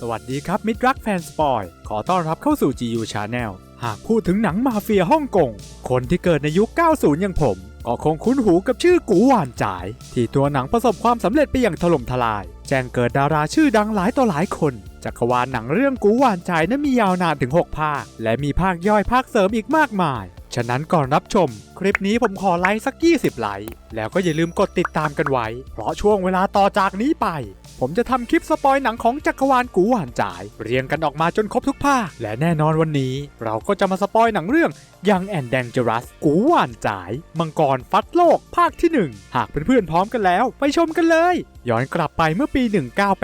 สวัสดีครับ มิตรรักแฟนสปอย ขอต้อนรับเข้าสู่ GU Channel หากพูดถึงหนังมาเฟียฮ่องกง คนที่เกิดในยุค 90 อย่างผม ก็คงคุ้นหูกับชื่อกูหวานจ่าย ที่ตัวหนังประสบความสำเร็จไปอย่างถล่มทลาย แจ้งเกิดดาราชื่อดังหลายต่อหลายคนจักรวาลหนังเรื่องกูหวานจ่ายนั้นมียาวนานถึง 6 ภาค และมีภาคย่อยภาคเสริมอีกมากมาย ฉะนั้นก่อนรับชม คลิปนี้ผมขอไลค์สัก 20 ไลค์ แล้วก็อย่าลืมกดติดตามกันไว้ เพราะช่วงเวลาต่อจากนี้ไป ผมจะทำคลิปสปอยหนังของจักรวาลกูหวานจ่าย เรียงกันออกมาจนครบทุกภาค และแน่นอนวันนี้ เราก็จะมาสปอยหนังเรื่องยังแอนแดงเจรัสกูหวานจ่าย มังกรฟัดโลกภาคที่ 1 หากเพื่อนๆพร้อมกันแล้วไปชมกันเลย ย้อนกลับไปเมื่อปี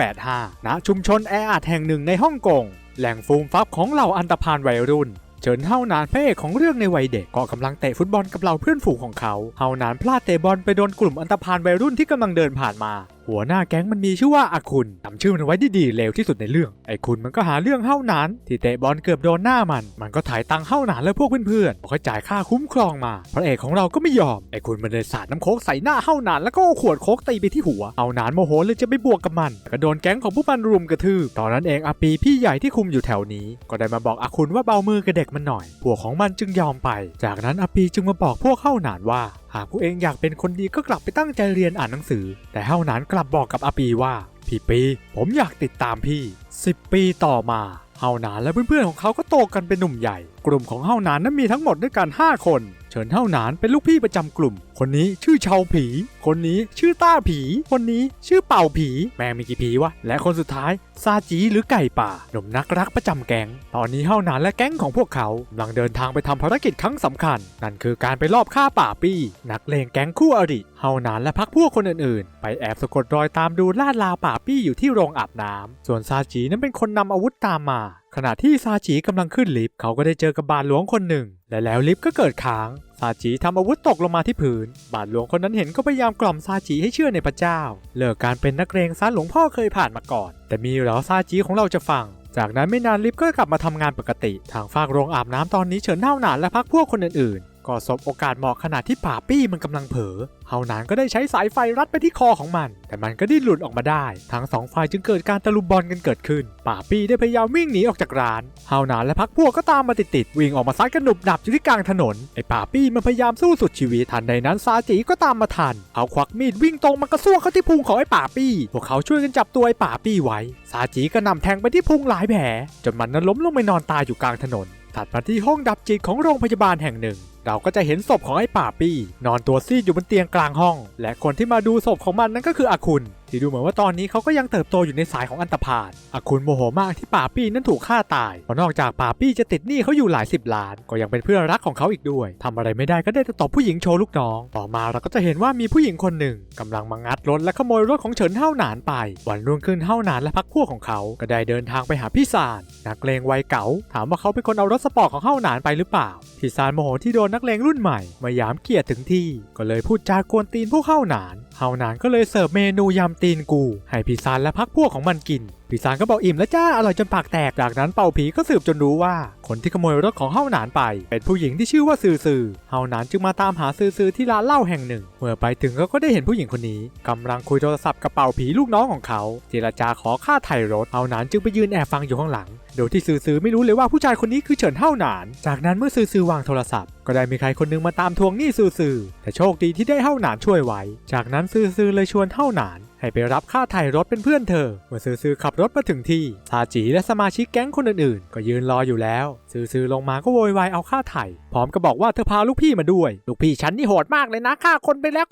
1985ณชุมชนแออัดแห่งหนึ่งในฮ่องกงแหล่งฟูมฟักของเหล่าอันตพานวัยรุ่น เฉินเฮานานพระเอกของเรื่องในวัยเด็กก็กำลังเตะฟุตบอลกับเหล่าเพื่อนฝูงของเขา เฮานานพลาดเตะบอลไปโดนกลุ่มอันตพานวัยรุ่นที่กำลังเดินผ่านมาหัวหน้าแก๊งมันมีชื่อว่าอาคุณจำชื่อมันไว้ดีๆเลวที่สุดในเรื่อง ไอ้คุณมันก็หาเรื่องเฮ้านานที่เตะบอลเกือบโดนหน้ามัน มันก็ถ่ายตังค์เฮ้านานและพวกเพื่อนๆบอกให้จ่ายค่าคุ้มครองมาพระเอกของเราก็ไม่ยอมไอ้คุณมันเลยสาดน้ำโคกใส่หน้าเฮ้านานแล้วก็เอาขวดโคกตีไปที่หัวเฮานานโมโหเลยจะไปบวกกับมันก็โดนแก๊งของพวกมันรุมกระทืบตอนนั้นเองอาปีพี่ใหญ่ที่คุมอยู่แถวนี้ ก็ได้มาบอกอาคุณว่าเบามือกับเด็กมันหน่อย พวกของมันจึงยอมไป จากนั้นอาปีจึงมาบอกพวกเฮ้านานว่า หากพวกเองอยากเป็นคนดีก็กลับไปตั้งใจเรียนอ่านหนังสือ แต่เฮานานกลับบอกกับอาปีว่า พี่ปี ผมอยากติดตามพี่ 10 ปีต่อมาเฮานานและเพื่อนๆของเขาก็โตกันเป็นหนุ่มใหญ่ กลุ่มของเฮานานนั้นมีทั้งหมดด้วยกัน 5 คน เฉินเฮานานเป็นลูกพี่ประจำกลุ่ม คนนี้ชื่อเชาผี คนนี้ชื่อต้าผี คนนี้ชื่อเป่าผี แม่งมีกี่ผีวะ และคนสุดท้าย ซาจีหรือไก่ป่า หนุ่มนักรักประจำแก๊ง ตอนนี้เฮานานและแก๊งของพวกเขากำลังเดินทางไปทำภารกิจครั้งสำคัญ นั่นคือการไปลอบฆ่าป่าปี้ นักเลงแก๊งคู่อริเฮานานและพักพวกคนอื่นๆ ไปแอบสะกดรอยตามดูลาดลาป่าปี้อยู่ที่โรงอาบน้ำ ส่วนซาจีนั้นเป็นคนนำอาวุธตามมา ขณะที่ซาจีกำลังขึ้นลิฟต์เขาก็ได้เจอกับบาทหลวงคนหนึ่ง และแล้วลิฟต์ก็เกิดค้าง ซาจีทำอาวุธตกลงมาที่พื้น บาทหลวงคนนั้นเห็นก็พยายามกล่อมซาจีให้เชื่อในพระเจ้า เลิกการเป็นนักเรงซะหลวงพ่อเคยผ่านมาก่อน แต่มีเหรอซาจีของเราจะฟัง จากนั้นไม่นานลิฟต์ก็กลับมาทำงานปกติ ทางฝากโรงอาบน้ำตอนนี้เฉินเน่าหนานและพักพวกคนอื่น ก็สบโอกาสเหมาะขณะที่ป่าปี้มันกำลังเผลอเฮานานก็ได้ใช้สายไฟรัดไปที่คอของมัน แต่มันก็ดิ้นหลุดออกมาได้ ทั้งสองฝ่ายจึงเกิดการตะลุมบอลกันเกิดขึ้น ป่าปี้ได้พยายามวิ่งหนีออกจากร้าน เฮานานและพักพวกก็ตามมาติดๆวิ่งออกมาซัดกันหนุบหนับอยู่ที่กลางถนน ไอ้ป่าปี้มันพยายามสู้สุดชีวิต ทันใดนั้นซาจีก็ตามมาทันเขาควักมีดวิ่งตรงมากระซวกเข้าที่พุงของไอ้ป่าปี้ พวกเขาช่วยกันจับตัวไอ้ป่าปี้ไว้ ซาจีก็นำแทงไปที่พุงหลายแผลจนมันนั้นล้มลงไปนอนตายอยู่กลางถนนถัดมาที่ห้องดับจิตของโรงพยาบาลแห่งหนึ่งเราก็จะเห็นศพของไอ้ป่าปี้ นอนตัวซีดอยู่บนเตียงกลางห้อง และคนที่มาดูศพของมันนั่นก็คืออาคุณที่ดูเหมือนว่าตอนนี้เขาก็ยังเติบโตอยู่ในสายของอันตพาลอาคุณโมโหมากที่ป่าปี้นั้นถูกฆ่าตายเพราะนอกจากป่าปี้จะติดหนี้เขาอยู่หลายสิบล้าน ก็ยังเป็นเพื่อนรักของเขาอีกด้วยทำอะไรไม่ได้ก็ได้แต่ตบผู้หญิงโชว์ลูกน้อง ต่อมาเราก็จะเห็นว่ามีผู้หญิงคนหนึ่งกำลังมางัดรถและขโมยรถของเฉินเฮาหนานไป วันรุ่งขึ้นเฮาหนานและพักพวกของเขา ก็ได้เดินทางไปหาพี่ซานนักเลงวัยเก๋าถามว่าเขาเป็นคนเอารถสปอร์ตของเฮาหนานไปหรือเปล่าพี่ซานโมโหที่โดนนักเลงรุ่นใหม่มายามเกียดถึงที่ ก็เลยพูดจากวนตีนผู้เข้าหนานเฮาหนานก็เลยเสิร์ฟเมนูยำตีนกู ให้พี่ซานและพักพวกของมันกิน พี่ซานก็บอกอิ่มแล้วจ้าอร่อยจนปากแตกจากนั้นเป่าผีก็สืบจนรู้ว่า คนที่ขโมยรถของเฮาหนานไป เป็นผู้หญิงที่ชื่อว่าซือซือเฮาหนานจึงมาตามหาซือซือที่ร้านเหล้าแห่งหนึ่ง เมื่อไปถึงเขาก็ได้เห็นผู้หญิงคนนี้กำลังคุยโทรศัพท์กับเป่าผีลูกน้องของเขาเจรจาขอค่าไถ่รถเฮาหนานจึงไปยืนแอบฟังอยู่ข้างหลังโดยที่ซือซือไม่รู้เลยว่าผู้ชายคนนี้คือเฉินเฮาหนาน จากนั้นเมื่อซือซือวางโทรศัพท์ ก็ได้มีใครคนหนึงมาตามทวงหนี้ซือซือแต่โชคดีที่ได้เฮาหนานช่วยไว้ จากนั้นซือซือเลยชวนเฮาหนาน ให้ไปรับค่าถ่ายรถเป็นเพื่อนเธอ เมื่อซือซือขับรถมาถึงที่ซาจีและสมาชิกแก๊งคนอื่นๆ ก็ยืนรออยู่แล้ว ซือซือลงมาก็โวยวายเอาค่าไถ่พร้อมกับอกว่าเธอพาลูกพี่มาด้วย ลูกพี่ฉันนี่โหดมากเลยนะฆ่าคนไปแล้ว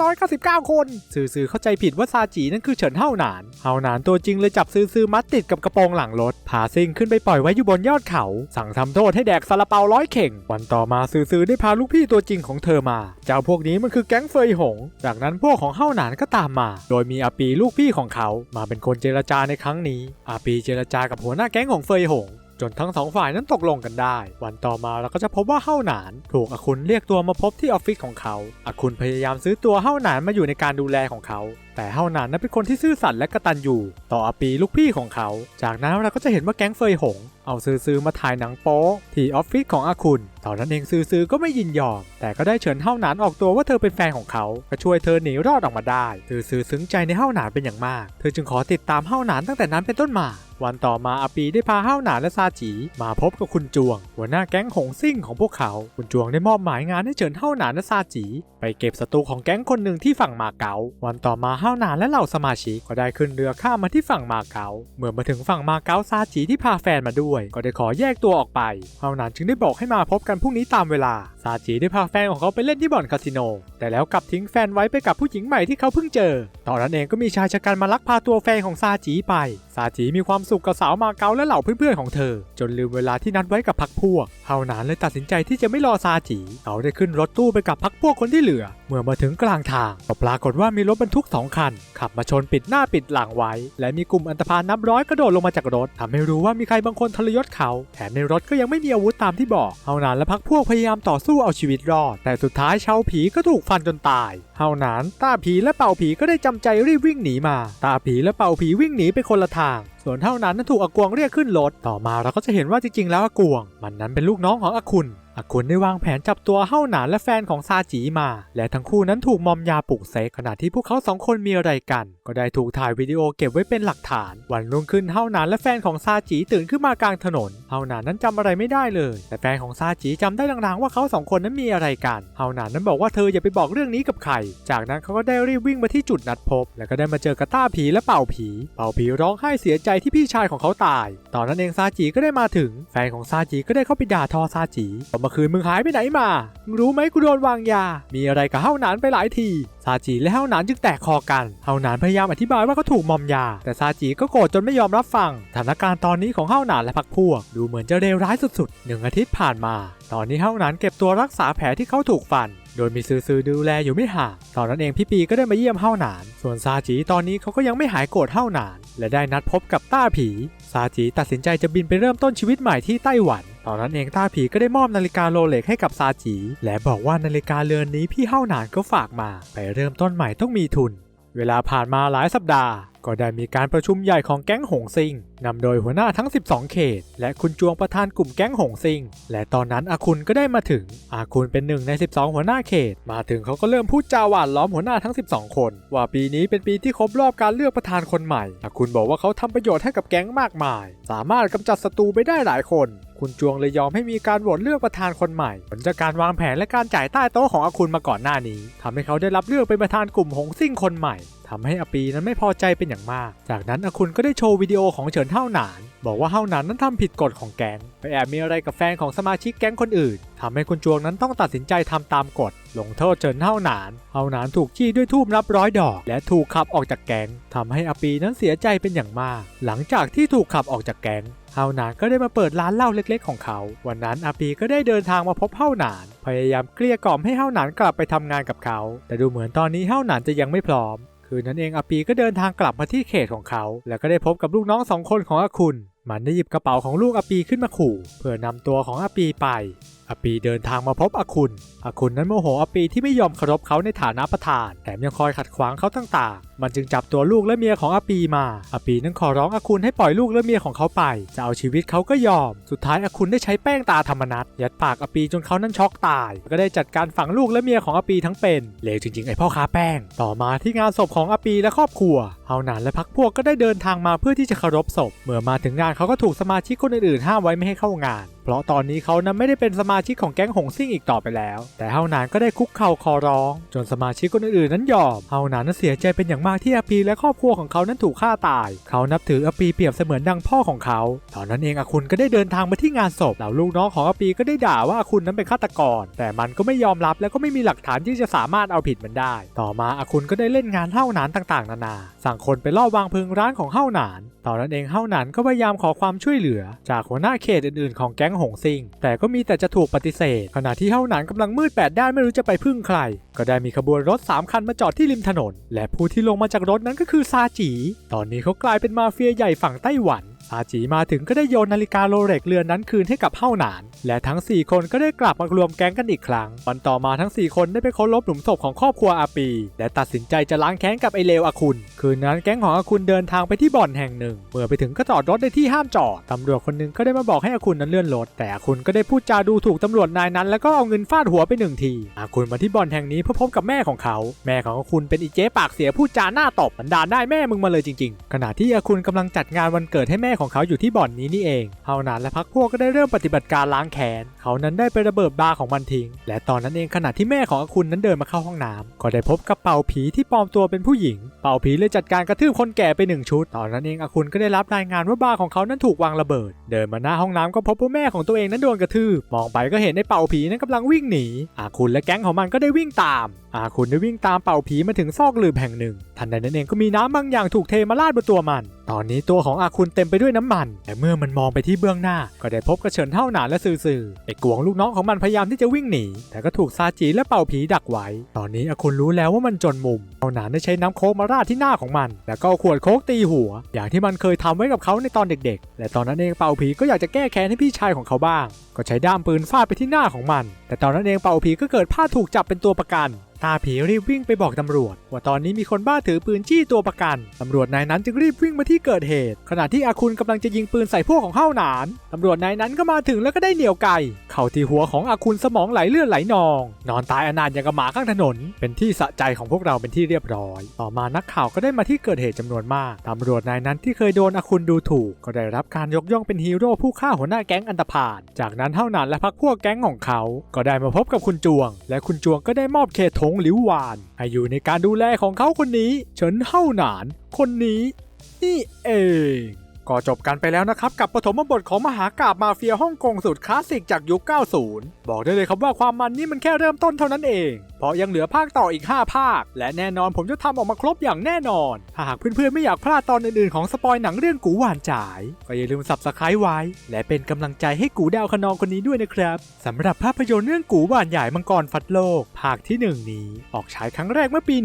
9,999 คน ซือซือเข้าใจผิดว่าซาจีนั่นคือเฉินเฮาหนานเฮาหนานตัวจริงเลยจับซือซือมัดติดกับกระโปรงหลังรถพาซิงขึ้นไปปล่อยไว้อยู่บนยอดเขา สั่งทำโทษให้แดกซาลาเปาร้อยเข่ง วันต่อมาซือซือได้พาลูกพี่ตัวจริงของเธอมา เจ้าพวกนี้มันคือแก๊งเฟยหง จากนั้นพวกของเฮาหนานก็ตามมา โดยมีอาปีลูกพี่ของเขา มาเป็นคนเจรจาในครั้งนี้อาปีเจรจากับหัวหน้าแก๊งของเฟยหง จนทั้งสองฝ่ายนั้นตกลงกันได้ วันต่อมาเราก็จะพบว่าเฮ้าหนาน ถูกอาคุณเรียกตัวมาพบที่ออฟฟิศของเขาอาคุณพยายามซื้อตัวเฮ้าหนานมาอยู่ในการดูแลของเขาแต่เฮ้าหนานนั้นเป็นคนที่ซื่อสัตย์และกระตันอยู่ ต่ออาปีลูกพี่ของเขา จากนั้นเราก็จะเห็นว่าแก๊งเฟยหงเอาซือซือมาถ่ายหนังโป๊ที่ออฟฟิศของอาคุณตอนนั้นเองซือซือก็ไม่ยินยอม แต่ก็ได้เฉินเฮาหนานออกตัวว่าเธอเป็นแฟนของเขา ก็ช่วยเธอหนีรอดออกมาได้ซือซือซึ้งใจในเฮาหนานเป็นอย่างมาก เธอจึงขอติดตามเฮาหนานตั้งแต่นั้นเป็นต้นมาวันต่อมาอาปีได้พาเฮาหนานและซาจีมาพบกับคุณจวง หัวหน้าแก๊งหงซิ่งของพวกเขา คุณจวงได้มอบหมายงานให้เฉินเฮาหนานและซาจี ไปเก็บศัตรูของแก๊งคนหนึ่งที่ฝั่งมาเก๊าวันต่อมาเฮาหนานและเหล่าสมาชิกก็ได้ขึ้นเรือข้ามมาที่ฝั่งมาเก๊าเมื่อมาถึงฝั่งมาเก๊าซาจีที่พาแฟนมาด้วยก็ได้ขอแยกตัวออกไปเฮาหนานจึงได้บอกให้มาพบกันพรุ่งนี้ตามเวลา ซาจีได้พาแฟนของเขาไปเล่นที่บ่อนคาสิโน แต่แล้วกลับทิ้งแฟนไว้ไปกับผู้หญิงใหม่ที่เขาเพิ่งเจอ ตอนนั้นเองก็มีชายชะกันมาลักพาตัวแฟนของซาจีไป ซาจีมีความสุขกับสาวมาเก๊าและเหล่าเพื่อนๆของเธอ จนลืมเวลาที่นัดไว้กับพักพวก เฮาหนานเลยตัดสินใจที่จะไม่รอซาจีเขาได้ขึ้นรถตู้ไปกับพักพวกคนที่เหลือ เมื่อมาถึงกลางทางก็ปรากฏว่ามีรถบรรทุกสองคัน ขับมาชนปิดหน้าปิดหลังไว้ และมีกลุ่มอันธพาลนับร้อยกระโดดลงมาจากรถทำให้รู้ว่ามีใครบางคนทรยศเขา แถมในรถก็ยังไม่มีอาวุธตามที่บอกเฮานานและพักพวกพยายามต่อสู้เอาชีวิตรอด แต่สุดท้ายชาวผีก็ถูกฟันจนตายเฮานานตาผีและเป่าผีก็ได้จำใจรีบวิ่งหนีมา ตาผีและเป่าผีวิ่งหนีไปคนละทางส่วนเท่านั้นนั้นถูกอากวงเรียกขึ้นรถ ต่อมาเราก็จะเห็นว่าจริงๆ แล้วอากวง มันนั้นเป็นลูกน้องของอาคุณ อาคุณได้วางแผนจับตัวเฮ้าหนานและแฟนของซาจีมา และทั้งคู่นั้นถูกมอมยาปลุกเซกขณะที่พวกเขาสองคนมีอะไรกัน ก็ได้ถูกถ่ายวิดีโอเก็บไว้เป็นหลักฐาน วันรุ่งขึ้นเฮ้าหนานและแฟนของซาจีตื่นขึ้นมากลางถนนเฮ้าหนานนั้นจำอะไรไม่ได้เลย แต่แฟนของซาจีจำได้ลางๆว่าเขาสองคนนั้นมีอะไรกันเฮ้าหนานนั้นบอกว่าเธออย่าไปบอกเรื่องนี้กับใคร จากนั้นเขาก็ได้รีบวิ่งมาที่จุดนัดพบ แล้วก็ได้มาเจอกระต้าผีและเป่าผี เป่าผีร้องไห้เสียใจที่พี่ชายของเขาตาย ตอนนั้นเองซาจีก็ได้มาถึง แฟนของซาจีก็ได้เข้าไปด่าทอซาจีว่าเมื่อคืนมึงหายไปไหนมา มึงรู้ไหมกูโดนวางยา มีอะไรกับเฮ้าหนานไปหลายที ซาจีและเฮ้าหนานจึงแตกคอกัน เฮ้าหนานพยายามอธิบายว่าเขาถูกมอมยา แต่ซาจีก็โกรธจนไม่ยอมรับฟัง สถานการณ์ตอนนี้ของเฮ้าหนานและพักพวก ดูเหมือนจะเลวร้ายสุดๆหนึ่งอาทิตย์ผ่านมา ตอนนี้เฮ้าหนานเก็บตัวรักษาแผลที่เขาถูกฟันโดยมีซือซือดูแลอยู่ไม่ห่าง ตอนนั้นเองพี่ปีก็ได้มาเยี่ยมเฮ้าหนาน ส่วนซาจีตอนนี้เขาก็ยังไม่หายโกรธเฮ้าหนาน และได้นัดพบกับต้าผี ซาจีตัดสินใจจะบินไปเริ่มต้นชีวิตใหม่ที่ไต้หวัน ตอนนั้นเองต้าผีก็ได้มอบนาฬิกาโรเล็กให้กับซาจี และบอกว่านาฬิกาเรือนนี้พี่เฮ้าหนานก็ฝากมา ไปเริ่มต้นใหม่ต้องมีทุน เวลาผ่านมาหลายสัปดาห์ ก็ได้มีการประชุมใหญ่ของแก๊งหงซิงนำโดยหัวหน้าทั้ง 12 เขต และคุณจวงประธานกลุ่มแก๊งหงซิง และตอนนั้นอาคุณก็ได้มาถึง อาคุณเป็นหนึ่งใน 12 หัวหน้าเขต มาถึงเขาก็เริ่มพูดจาหวานล้อมหัวหน้าทั้ง 12 คน ว่าปีนี้เป็นปีที่ครบรอบการเลือกประธานคนใหม่ อาคุณบอกว่าเขาทำประโยชน์ให้กับแก๊งมากมาย สามารถกำจัดศัตรูไปได้หลายคน คุณจวงเลยยอมให้มีการโหวตเลือกประธานคนใหม่ ผลจากการวางแผนและการจ่ายใต้โต๊ะของอาคุณมาก่อนหน้านี้ทำให้เขาได้รับเลือกเป็นประธานกลุ่มหงซิ่งคนใหม่ทำให้อปีนั้นไม่พอใจเป็นอย่างมาก จากนั้นอาคุณก็ได้โชว์วิดีโอของเฉินเท่าหนาน บอกว่าเท่าหนานนั้นทำผิดกฎของแก๊งไปแอบมีอะไรกับแฟนของสมาชิกแก๊งคนอื่นทำให้คุณจวงนั้นต้องตัดสินใจทำตามกฎลงโทษเฉินเท่าหนานเท่าหนานถูกจี้ด้วยทูบนับร้อยดอก และถูกขับออกจากแก๊งทำให้อปีนั้นเสียใจเป็นอย่างมาก หลังจากที่ถูกขับออกจากแก๊งเฮาหนานก็ได้มาเปิดร้านเหล้าเล็กๆของเขา วันนั้นอาปีก็ได้เดินทางมาพบเฮาหนาน พยายามเกลี้ยกล่อมให้เฮาหนานกลับไปทำงานกับเขา แต่ดูเหมือนตอนนี้เฮาหนานจะยังไม่พร้อม คืนนั้นเองอาปีก็เดินทางกลับมาที่เขตของเขา แล้วก็ได้พบกับลูกน้องสองคนของอาคุณ มันได้หยิบกระเป๋าของลูกอาปีขึ้นมาขู่ เพื่อนำตัวของอาปีไปอาปีเดินทางมาพบอาคุณอาคุณนั้นโมโหอาปีที่ไม่ยอมเคารพเขาในฐานะประธาน แถมยังคอยขัดขวางเขาต่างๆ มันจึงจับตัวลูกและเมียของอาปีมาอาปีนั้นขอร้องอาคุณให้ปล่อยลูกและเมียของเขาไป จะเอาชีวิตเขาก็ยอม สุดท้ายอาคุณได้ใช้แป้งตาธรรมนัตยัดปากอาปีจนเขานั้นช็อกตาย ก็ได้จัดการฝังลูกและเมียของอาปีทั้งเป็น เลวจริงๆไอพ่อค้าแป้ง ต่อมาที่งานศพของอาปีและครอบครัว เฮาหนานและพักพวกก็ได้เดินทางมาเพื่อที่จะเคารพศพ เมื่อมาถึงงานเขาก็ถูกสมาชิกคนอื่นๆห้ามไว้ไม่ให้เข้างาน เพราะตอนนี้เขานั้นไม่ได้เป็นสมาชิกของแก๊งหงซิ่งอีกต่อไปแล้ว แต่เฮานานก็ได้คุกเข่าขอร้อง จนสมาชิกคนอื่นๆนั้นยอม เฮานานนั้นเสียใจเป็นอย่างมากที่อาปีและครอบครัวของเขานั้นถูกฆ่าตาย เขานับถืออาปีเปรียบเสมือนดังพ่อของเขา ตอนนั้นเองอาคุณก็ได้เดินทางมาที่งานศพแล้วลูกน้องของอาปีก็ได้ด่าว่าอาคุณนั้นเป็นฆาตกร แต่มันก็ไม่ยอมรับและก็ไม่มีหลักฐานที่จะสามารถเอาผิดมันได้ ต่อมาอาคุณก็ได้เล่นงานเฮานานต่างๆ นานา สั่งคนไปลอบวางเพลิงร้านของเฮานาน ตอนนั้นเองเฮานานก็พยายามขอความช่วยเหลือ จากหัวหน้าเขตอื่นๆของแก๊งหงซิง แต่ก็มีแต่จะถูกปฏิเสธ ขณะที่เฮาหนานกำลังมืดแปดด้านไม่รู้จะไปพึ่งใคร ก็ได้มีขบวนรถ 3 คันมาจอดที่ริมถนน และผู้ที่ลงมาจากรถนั้นก็คือซาจี ตอนนี้เขากลายเป็นมาเฟียใหญ่ฝั่งไต้หวัน ซาจีมาถึงก็ได้โยนนาฬิกาโรเล็กเรือนนั้นคืนให้กับเฮ้าหนาน และทั้ง 4 คนก็ได้กลับมารวมแก๊งกันอีกครั้ง วันต่อมาทั้ง 4 คนได้ไปค้นลบหลุมศพของครอบครัวอาปี และตัดสินใจจะล้างแค้นกับไอเลวอาคุณ คืนนั้นแก๊งของอาคุณเดินทางไปที่บ่อนแห่งหนึ่ง เมื่อไปถึงก็จอดรถในที่ห้ามจอด ตำรวจคนหนึงก็ได้มาบอกให้อาคุณนั้นเลื่อนรถ แต่อาคุณก็ได้พูดจาดูถูกตำรวจนายนั้น แล้วก็เอาเงินฟาดหัวไปหนึ่งทีอาคุณมาที่บ่อนแห่งนี้เพื่อพบกับแม่ของเขา แม่ของอาคุณเป็นอีเจ๊ปากเสียพูดจาหน้าตบบันดาลได้แม่มึงมาเลยจริง ๆ ขณะที่อาคุณกำลังจัดงานวันเกิดให้แม่ของเขาอยู่ที่บ่อนนี้นี่เองเฮานานและพักพวกก็ได้เริ่มปฏิบัติการล้างแค้นเขานั้นได้ไประเบิดบาร์ของมันทิ้ง และตอนนั้นเองขณะที่แม่ของอาคุณนั้นเดินมาเข้าห้องน้ำก็ได้พบกับเป่าผีที่ปลอมตัวเป็นผู้หญิง เป่าผีเลยจัดการกระทืบคนแก่ไปหนึ่งชุด ตอนนั้นเองอาคุณก็ได้รับรายงานว่าบาร์ของเขานั้นถูกวางระเบิด เดินมาหน้าห้องน้ำก็พบว่าแม่ของตัวเองนั้นโดนกระทืบมองไปก็เห็นในเป่าผีนั้นกำลังวิ่งหนีอาคุณและแก๊งของมันก็ได้วิ่งตาม อาคุณได้วิ่งตามเป่าผีมาถึงซอกหลืบแห่งหนึ่ง ทันใดนั้นเองก็มีน้ำบางอย่างถูกเทมาราดบนตัวมัน ตอนนี้ตัวของอาคุณเต็มไปด้วยน้ำมัน แต่เมื่อมันมองไปที่เบื้องหน้า ก็ได้พบกระเฉินเท่าหนานและซื่อๆไอ้กวงลูกน้องของมันพยายามที่จะวิ่งหนี แต่ก็ถูกซาจิและเป่าผีดักไว้ ตอนนี้อาคุณรู้แล้วว่ามันจนมุมเท่าหนานได้ใช้น้ำโค้กมาราดที่หน้าของมัน แล้วก็ขวดโค้กตีหัว อย่างที่มันเคยทำไว้กับเขาในตอนเด็ก ๆ และตอนนั้นเองเป่าผีก็อยากจะแก้แค้นให้พี่ชายของเขาบ้าง ก็ใช้ด้ามปืนฟาดไปที่หน้าของมัน แต่ตอนนั้นเองเป่าผีก็เกิดพลาดถูกจับเป็นตัวประกันตาผีรีบวิ่งไปบอกตำรวจ ว่าตอนนี้มีคนบ้าถือปืนจี้ตัวประกัน ตำรวจนายนั้นจึงรีบวิ่งมาที่เกิดเหตุ ขณะที่อาคุณกำลังจะยิงปืนใส่พวกของเฮ้าหนาน ตำรวจนายนั้นก็มาถึงแล้วก็ได้เหนี่ยวไก่ เข้าที่หัวของอาคุณสมองไหลเลือดไหลนอง นอนตายอนาถอย่างกับหมาข้างถนน เป็นที่สะใจของพวกเราเป็นที่เรียบร้อย ต่อมานักข่าวก็ได้มาที่เกิดเหตุจำนวนมากตำรวจนายนั้นที่เคยโดนอาคุณดูถูก ก็ได้รับการยกย่องเป็นฮีโร่ผู้ฆ่าหัวหน้าแก๊งอันตพาลจากนั้นเท่านั้นและพักพวกแก๊งของเขา ก็ได้มาพบกับคุณจวง และคุณจวงก็ได้มอบเคทงหลิวหวานให้อยู่ในการดูแลของเขาคนนี้ เฉินเฮ้าหนาน คนนี้นี่เอง ก็จบกันไปแล้วนะครับ กับปฐมบทของมหากาบมาเฟียฮ่องกงสุดคลาสสิกจากยุค 90 บอกได้เลยครับว่าความมันนี่มันแค่เริ่มต้นเท่านั้นเอง ราะยังเหลือภาคต่ออีก 5 ภาค และแน่นอนผมจะทำออกมาครบอย่างแน่นอน หากเพื่อนๆไม่อยากพลาดตอนอื่นๆของสปอยหนังเรื่องกูหวานจ่าย ก็อย่าลืมสับสไครต์ไว้ และเป็นกำลังใจให้กูดาวคะนองคนนี้ด้วยนะครับสำหรับภาพยนตร์เรื่องกูหวานใหญ่มังกรฟัดโลก ภาคที่ 1 นี้ ออกฉายครั้งแรกเมื่อปี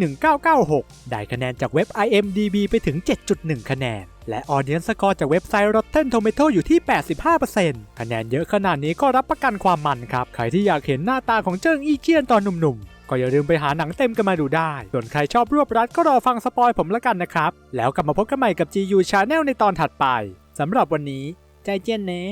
1996 ได้คะแนนจากเว็บ IMDB ไปถึง 7.1 คะแนนและออเดียนสกอร์จากเว็บไซต์ Rotten Tomato อยู่ที่ 85%คะแนนเยอะขนาดนี้ก็รับประกันความมันครับ ใครที่อยากเห็นหน้าตาของเจิ้งอี้เจียนตอนหนุ่มๆก็อย่าลืมไปหาหนังเต็มกันมาดูได้ ส่วนใครชอบรวบรัดก็รอฟังสปอยผมละกันนะครับ แล้วกลับมาพบกันใหม่กับ GU Channel ในตอนถัดไปสำหรับวันนี้ ใจเจียนเนะ